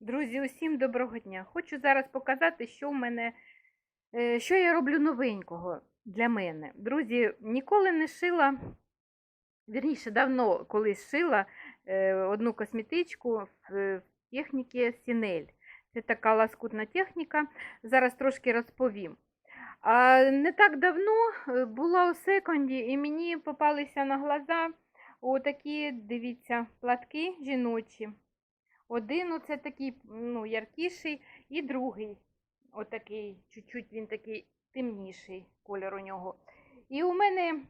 Друзі, усім доброго дня! Хочу зараз показати, що в мене, е, що я роблю новенького для мене. Друзі, ніколи не шила, вірніше, давно колись шила е, одну косметичку в е, техніці Сінель. Це така ласкутна техніка. Зараз трошки розповім. А не так давно була у секонді, і мені попалися на глаза отакі, дивіться, платки жіночі. Один оце такий ну, яркіший, і другий отакий, чуть-чуть він такий темніший колір у нього. І у мене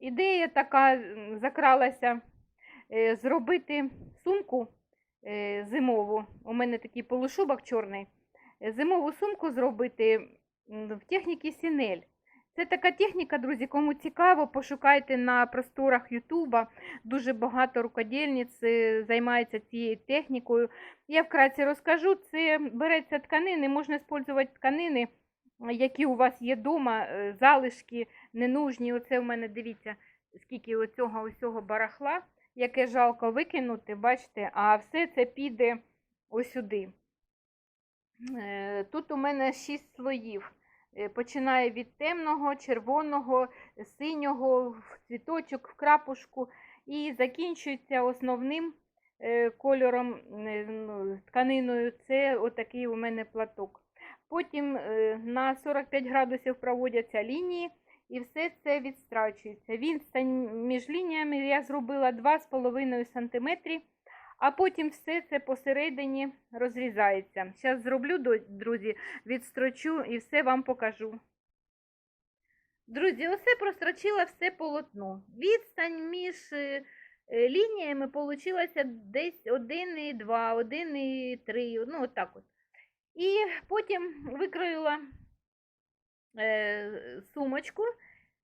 ідея така закралася е, зробити сумку е, зимову. У мене такий полушубок чорний. Е, Зимову сумку зробити в техніці Сінель. Це така техніка, друзі, кому цікаво, пошукайте на просторах Ютуба. Дуже багато рукодільниць е, займаються цією технікою. Я вкратце розкажу. Це береться тканини, можна використовувати тканини, е, які у вас є вдома, залишки ненужні. Оце у мене, дивіться, скільки оцього усього барахла, яке жалко викинути, бачите, а все це піде ось сюди. Е, Тут у мене 6 слоїв. Е, Починає від темного, червоного, синього, в цвіточок, в крапушку і закінчується основним е, кольором е, ну, тканиною. Це отакий у мене платок. Потім на 45 градусів проводяться лінії і все це відстрачується. Відстань між лініями я зробила 2,5 см, а потім все це посередині розрізається. Зараз зроблю, друзі, відстрочу і все вам покажу. Друзі, оце прострочила все полотно. Відстань між е, е, лініями получилася десь 1,2, 1,3, ну отак от. І потім викроїла е, сумочку,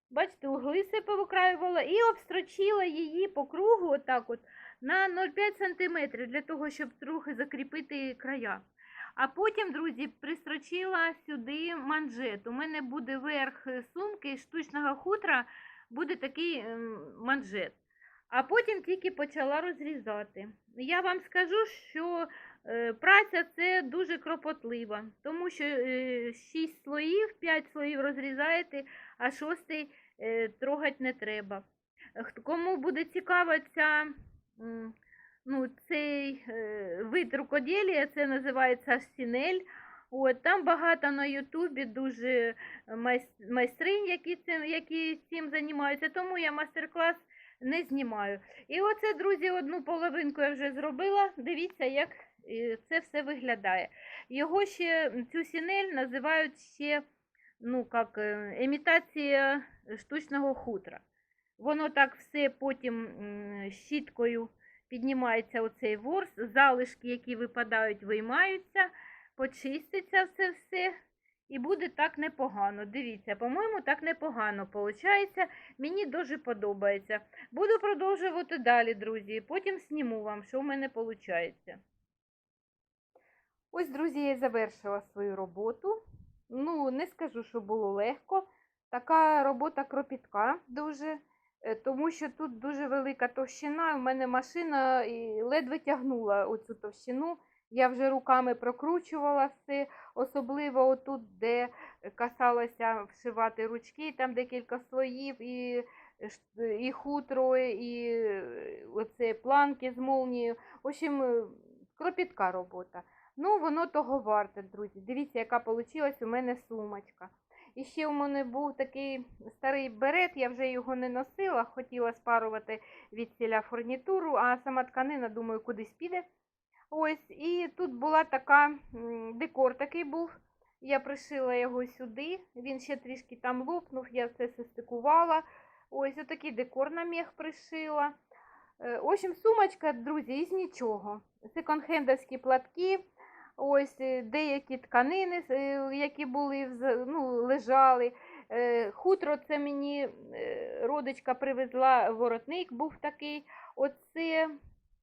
бачите, угли повикраювала і обстрочила її по кругу отак от на 0,5 см для того, щоб трохи закріпити края. А потім, друзі, пристрочила сюди манжет. У мене буде верх е, сумки штучного хутра, буде такий ем, манжет. А потім тільки почала розрізати. Я вам скажу, що е, праця це дуже кропотлива, тому що е, 6 слоїв, 5 слоїв розрізаєте, а шостий е, трогати не треба. Е, Кому буде цікава ця, ну, цей е, вид рукоділля, це називається сінель. От, там багато на Ютубі дуже майс- майстринь, які цим, які цим займаються, тому я мастер-клас не знімаю. І оце, друзі, одну половинку я вже зробила. Дивіться, як е, це все виглядає. Його ще, цю сінель називають ще ну, як, е, імітація штучного хутра. Воно так все потім щіткою піднімається оцей ворс, залишки, які випадають, виймаються, почиститься це все. І буде так непогано. Дивіться, по-моєму, так непогано виходить. Мені дуже подобається. Буду продовжувати далі, друзі. Потім сніму вам, що в мене виходить. Ось, друзі, я завершила свою роботу. Ну, не скажу, що було легко. Така робота кропітка дуже, тому що тут дуже велика товщина. У мене машина ледве тягнула оцю товщину. Я вже руками прокручувала все, особливо отут, де касалося вшивати ручки, там декілька слоїв, і, і хутро, і е, оце планки з молнією. В общем, е, кропітка робота. Ну, воно того варте, друзі. Дивіться, яка вийшла у мене сумочка. І ще у мене був такий старий берет, я вже його не носила, хотіла спарувати від ціля фурнітуру, а сама тканина, думаю, кудись піде. Ось, і тут була така, декор такий був. Я пришила його сюди, він ще трішки там лопнув, я все состикувала. Ось отакий декор на мех пришила. Е, В общем, сумочка, друзі, із нічого. Секонд-хендовські платки, ось е, деякі тканини, е, які були, ну, лежали. Е, Хутро це мені родичка привезла, воротник був такий. Оце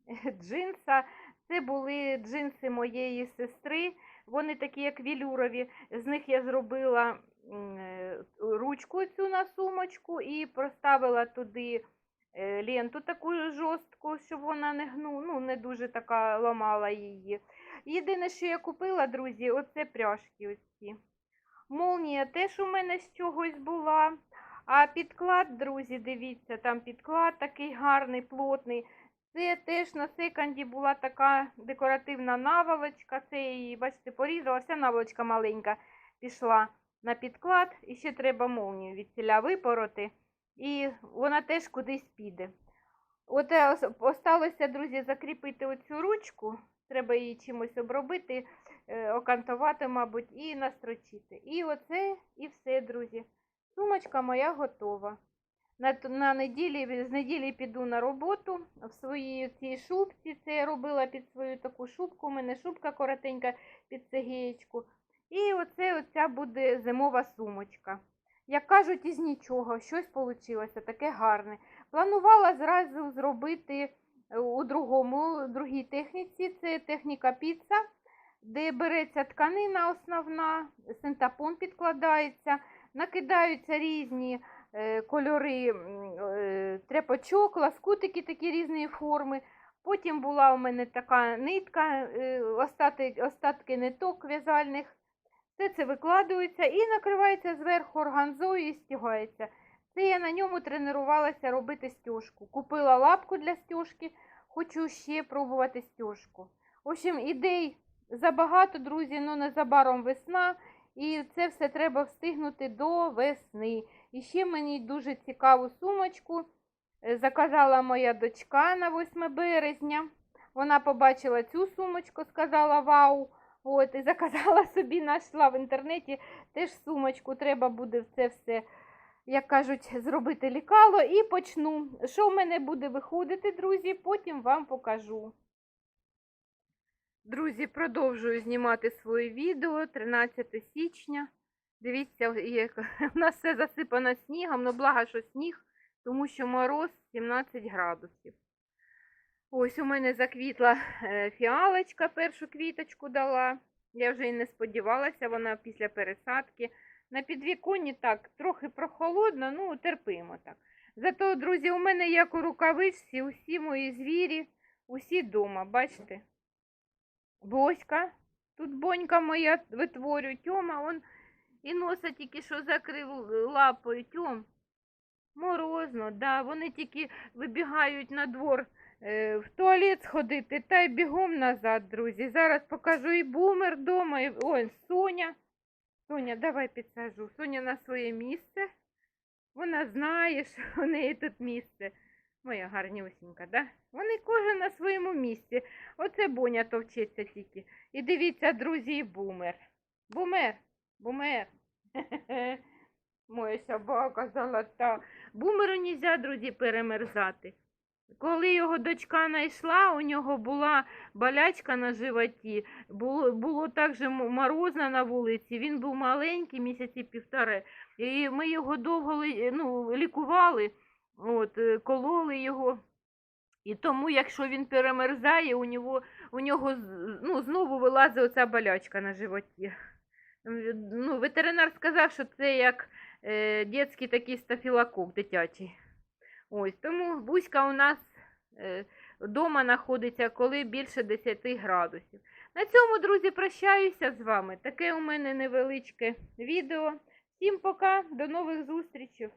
джинса, це були джинси моєї сестри. Вони такі, як вілюрові. З них я зробила ручку цю на сумочку і проставила туди ленту таку жорстку, щоб вона не гну, ну, не дуже така ламала її. Єдине, що я купила, друзі, оце пряжки оці. Молнія теж у мене з чогось була. А підклад, друзі, дивіться, там підклад такий гарний, плотний. Це теж на секонді була така декоративна наволочка. Це її, бачите, порізала, вся наволочка маленька пішла на підклад. І ще треба молнію від ціля випороти. І вона теж кудись піде. От осталося, друзі, закріпити оцю ручку. Треба її чимось обробити, е, окантувати, мабуть, і настрочити. І оце, і все, друзі. Сумочка моя готова. На, на неділі, з неділі піду на роботу в своїй цій шубці. Це я робила під свою таку шубку. У мене шубка коротенька під цегієчку. І оце оця буде зимова сумочка. Як кажуть, із нічого, щось вийшло таке гарне. Планувала зразу зробити у другому, другій техніці, це техніка піца, де береться тканина основна, синтапон підкладається, накидаються різні е, кольори е, тряпочок, ласкутики такі різної форми. Потім була у мене така нитка, е, остати, остатки ниток в'язальних. Все це викладується і накривається зверху органзою і стягається. Це я на ньому тренувалася робити стяжку. Купила лапку для стяжки, хочу ще пробувати стяжку. В общем, ідей забагато, друзі, ну незабаром весна. І це все треба встигнути до весни. І ще мені дуже цікаву сумочку е, заказала моя дочка на 8 березня. Вона побачила цю сумочку, сказала вау. От, і заказала собі, знайшла в інтернеті теж сумочку. Треба буде це все, як кажуть, зробити лікало і почну. Що в мене буде виходити, друзі, потім вам покажу. Друзі, продовжую знімати своє відео 13 січня. Дивіться, як у нас все засипано снігом, ну благо, що сніг, тому що мороз 17 градусів. Ось у мене заквітла е, фіалочка, першу квіточку дала. Я вже і не сподівалася, вона після пересадки. На підвіконні так, трохи прохолодно, ну терпимо так. Зато, друзі, у мене як у рукавичці, усі мої звірі, усі дома, бачите? Боська, тут бонька моя витворює, Тьома, он і носа тільки що закрив лапою. Тьом, морозно, да, вони тільки вибігають на двор е, в туалет сходити та й бігом назад, друзі. Зараз покажу і бумер вдома, і ой, Соня. Соня, давай підсажу. Соня на своє місце. Вона знає, що у неї тут місце. Моя гарнюсінька, да? Вони кожен на своєму місці. Оце Боня товчеться тільки. І дивіться, друзі, бумер. Бумер, бумер. Моя собака золота. Бумеру нельзя, друзі, перемерзати. Коли його дочка знайшла, у нього була болячка на животі, було, було також морозно на вулиці, він був маленький, місяці півтори, і ми його довго ну, лікували, от, е, кололи його. І тому, якщо він перемерзає, у нього, у нього ну, знову вилазить оця болячка на животі. Ну, ветеринар сказав, що це як е, дитячий такий стафілокок дитячий. Ось, тому бузька у нас е, вдома знаходиться, коли більше 10 градусів. На цьому, друзі, прощаюся з вами. Таке у мене невеличке відео. Всім пока, до нових зустрічей.